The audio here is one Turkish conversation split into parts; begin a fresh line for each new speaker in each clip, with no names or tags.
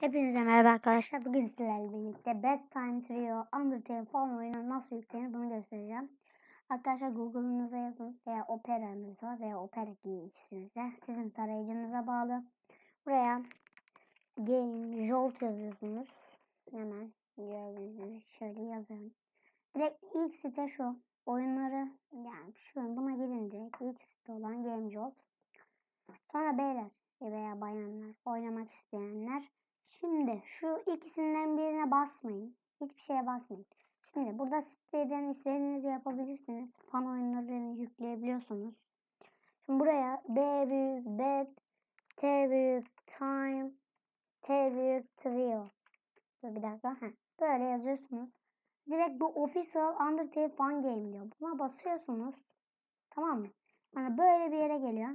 Hepinize merhaba arkadaşlar. Bugün sizlerle birlikte Bedtime Trio Undertale falan oyunu nasıl yüklenir bunu göstereceğim. Arkadaşlar Google'ınıza yazın veya Opera'nıza veya Opera ikisinize. Sizin tarayıcınıza bağlı. Buraya Game Jolt yazıyorsunuz. Hemen şöyle yazıyorum. Direkt ilk site şu. Oyunları yani şu buna gidin direkt. ilk site olan Game Jolt. Sonra beyler veya bayanlar oynamak isteyenler Şimdi şu ikisinden birine basmayın. Hiçbir şeye basmayın. Şimdi burada siteden istediğinizi yapabilirsiniz. Fan oyunlarını yükleyebiliyorsunuz. Şimdi buraya B büyük, B, T büyük, Time, T büyük, Trio. Dur bir dakika. Heh. Böyle yazıyorsunuz. Direkt bu Official Undertale Fan Game diyor. Buna basıyorsunuz. Tamam mı? Yani böyle bir yere geliyor.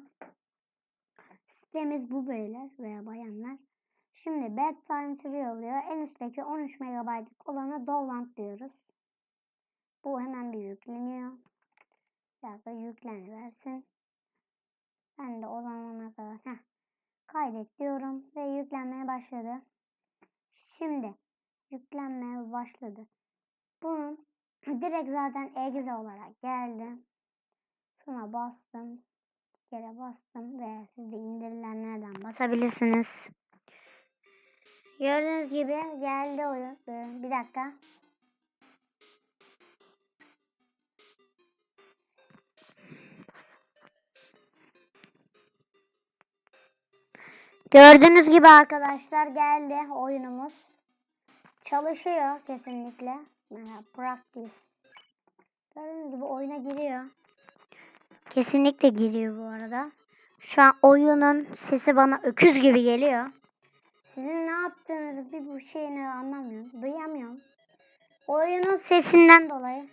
Sitemiz bu beyler veya bayanlar. Şimdi bedtime tree oluyor. En üstteki 13 MB'lık olanı download diyoruz. Bu hemen bir yükleniyor. Bir dakika yükleniversin. Ben de o zamana kadar heh, kaydet diyorum ve yüklenmeye başladı. Şimdi yüklenmeye başladı. Bunun direkt zaten exe olarak geldi. Sonra bastım. Bir kere bastım ve siz de indirilenlerden basabilirsiniz. Gördüğünüz gibi geldi oyun. Bir dakika. Gördüğünüz gibi arkadaşlar geldi oyunumuz. Çalışıyor kesinlikle. Yani practice. Gördüğünüz gibi oyuna giriyor. Kesinlikle giriyor bu arada. Şu an oyunun sesi bana öküz gibi geliyor. Sizin ne yaptığınızı bir bu şeyini anlamıyorum. Duyamıyorum. Oyunun sesinden dolayı.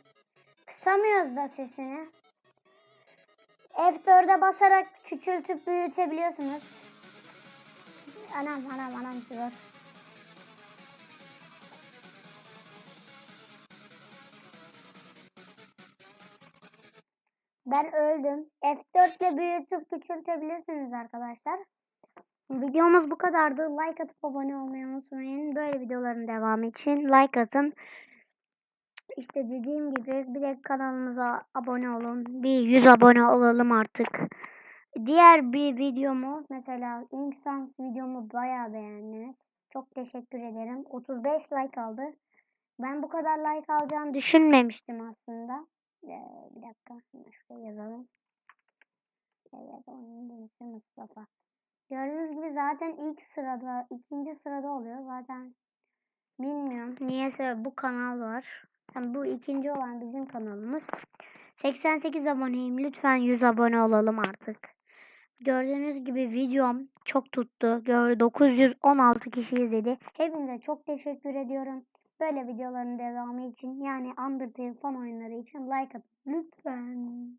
Kısamıyoruz da sesini. F4'e basarak küçültüp büyütebiliyorsunuz. Anam anam anam diyor. Ben öldüm. F4 ile büyütüp küçültebilirsiniz arkadaşlar. Videomuz bu kadardı. Like atıp abone olmayı unutmayın. Böyle videoların devamı için like atın. İşte dediğim gibi bir de kanalımıza abone olun. Bir 100 abone olalım artık. Diğer bir videomu mesela Inksans videomu bayağı beğendiniz. Çok teşekkür ederim. 35 like aldı. Ben bu kadar like alacağını düşünmemiştim aslında. Ee, bir dakika. Şuraya yazalım. Evet, onun Mustafa. Gördüğünüz gibi zaten ilk sırada, ikinci sırada oluyor. Zaten bilmiyorum. Niyeyse bu kanal var. Yani bu ikinci olan bizim kanalımız. 88 aboneyim. Lütfen 100 abone olalım artık. Gördüğünüz gibi videom çok tuttu. 916 kişi izledi. Hepinize çok teşekkür ediyorum. Böyle videoların devamı için yani Undertale fan oyunları için like atın. Lütfen.